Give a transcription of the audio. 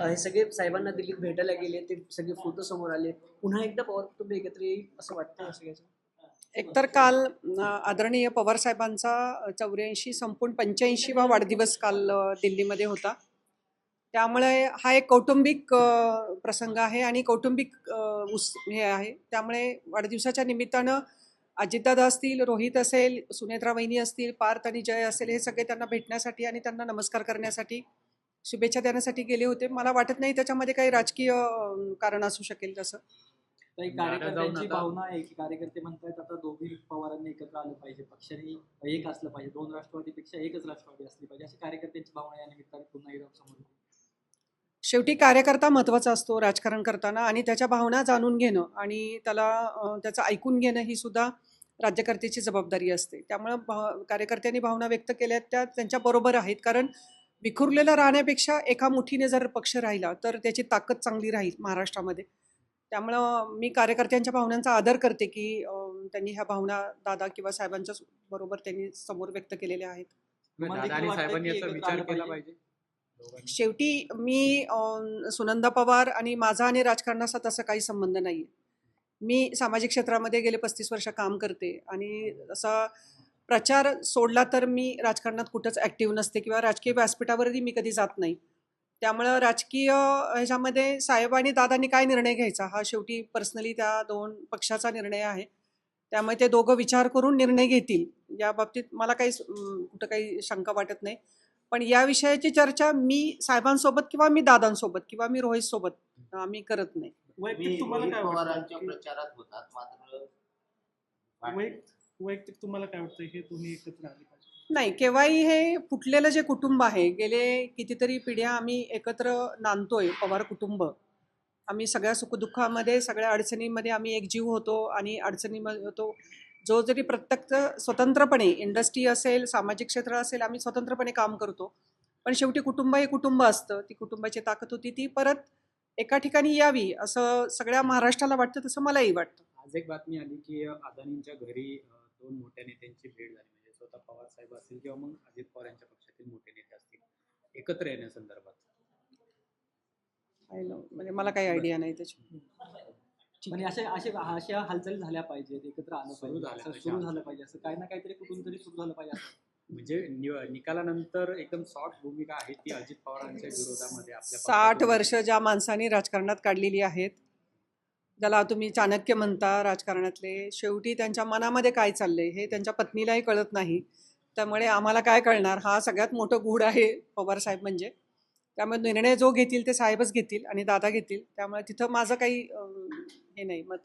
हे सगळे साहेबांना दिल्लीत भेटायला गेले ते सगळे फोटो समोर आले. पुन्हा एकदा पवार कुटुंब एकत्र येईल असं वाटतं सगळ्याचं? एकतर काल आदरणीय पवार साहेबांचा चौऱ्याऐंशी संपूर्ण पंच्याऐंशीवा वाढदिवस काल दिल्लीमध्ये होता. त्यामुळे हा एक कौटुंबिक प्रसंग आहे आणि कौटुंबिक उस हे आहे. त्यामुळे वाढदिवसाच्या निमित्तानं अजितदादा असतील रोहित असेल सुनेत्रा वहिनी असतील पार्थ आणि जय असेल हे सगळे त्यांना भेटण्यासाठी आणि त्यांना नमस्कार करण्यासाठी शुभेच्छा देण्यासाठी गेले होते. मला वाटत नाही त्याच्यामध्ये काही राजकीय कारण असू शकेल तसं. कार्यकर्त्यांची भावना आहे की कार्यकर्ते म्हणतात आता दोघी पवारांनी एकत्र आलं पाहिजे. पक्षाने एक असलं पाहिजे. दोन राष्ट्रवादीपेक्षा एकच राष्ट्रवादी असली पाहिजे. अशी कार्यकर्त्यांची भावना या निमित्ताने पुन्हा एकदा समोर. शेवटी कार्यकर्ता महत्त्वाचा असतो राजकारण करताना आणि त्याच्या भावना जाणून घेणं आणि त्याला त्याचं ऐकून घेणं ही सुद्धा राज्यकर्त्याची जबाबदारी असते. त्यामुळं भा कार्यकर्त्यांनी भावना व्यक्त केल्या त्या त्यांच्या बरोबर आहेत. कारण विखुरलेला राहण्यापेक्षा एका मुठीने जर पक्ष राहिला तर त्याची ताकद चांगली राहील महाराष्ट्रामध्ये. त्यामुळं मी कार्यकर्त्यांच्या भावनांचा आदर करते की त्यांनी ह्या भावना दादा किंवा साहेबांच्या बरोबर त्यांनी समोर व्यक्त केलेल्या आहेत. शेवटी मी अं, सुनंदा पवार आणि माझा आणि राजकारणाचा तसा काही संबंध नाही मी सामाजिक क्षेत्रामध्ये गेले पस्तीस वर्ष काम करते आणि असा प्रचार सोडला तर मी राजकारणात कुठंच ॲक्टिव्ह नसते किंवा राजकीय व्यासपीठावरही मी कधी जात नाही. त्यामुळं राजकीय ह्याच्यामध्ये साहेब आणि दादांनी काय निर्णय घ्यायचा? हा शेवटी पर्सनली त्या दोन पक्षाचा निर्णय आहे. त्यामुळे ते दोघं विचार करून निर्णय घेतील. या बाबतीत मला काही कुठं काही शंका वाटत नाही. पण या विषयाची चर्चा मी साहेबांसोबत किंवा मी दादांसोबत किंवा मी रोहित सोबत आम्ही करत नाही. तुम्हाला काय प्रचारात होतात मात्र वैयक्तिक तुम्हाला काय वाटतं? हे दोन्ही एकत्र आले पाहिजे. नाही केव्हाही हे फुटलेलं जे कुटुंब आहे गेले कितीतरी पिढ्या आम्ही एकत्र नांदतोय पवार कुटुंब. आम्ही सगळ्या सुखदुःखामध्ये सगळ्या अडचणीमध्ये आम्ही एकजीव होतो आणि अडचणीमध्ये होतो. जो जरी प्रत्यक्ष स्वतंत्रपणे इंडस्ट्री असेल सामाजिक क्षेत्र असेल आम्ही स्वतंत्रपणे काम करतो. पण शेवटी कुटुंब हे कुटुंब असतं. ती कुटुंबाची ताकद होती ती परत एका ठिकाणी यावी असं सगळ्या महाराष्ट्राला वाटतं तसं मलाही वाटतं. आज एक बातमी आली की अदानींच्या घरी अ, दोन मोठ्या नेत्यांची भेट झाली म्हणजे स्वतः पवार साहेब असतील किंवा मग अजित पवार यांच्या पक्षातील मोठे नेते असतील एकत्र येण्यासंदर्भात know. म्हणजे मला काही आयडिया नाही त्याची म्हणजे अशा अशा अशा हालचाली झाल्या पाहिजेत एकत्र आलं सुरू पाहिजे असं पाहिजे. सुरू झालं पाहिजे असं काही ना काहीतरी कुठून तरी सुरू झालं पाहिजे असं. म्हणजे नि- निकालानंतर एकदम सॉफ्ट भूमिका आहे ती अजित पवारांच्या विरोधामध्ये आपल्या साठ पक्षातून. वर्ष ज्या माणसांनी राजकारणात काढलेली आहेत ज्याला तुम्ही चाणक्य म्हणता राजकारणातले शेवटी त्यांच्या मनामध्ये काय चाललंय हे त्यांच्या पत्नीलाही कळत नाही त्यामुळे आम्हाला काय कळणार? हा सगळ्यात मोठं गूढ आहे पवार साहेब म्हणजे. त्यामुळे निर्णय जो घेतील ते साहेबच घेतील आणि दादा घेतील. त्यामुळे तिथं माझं काही हे नाही मत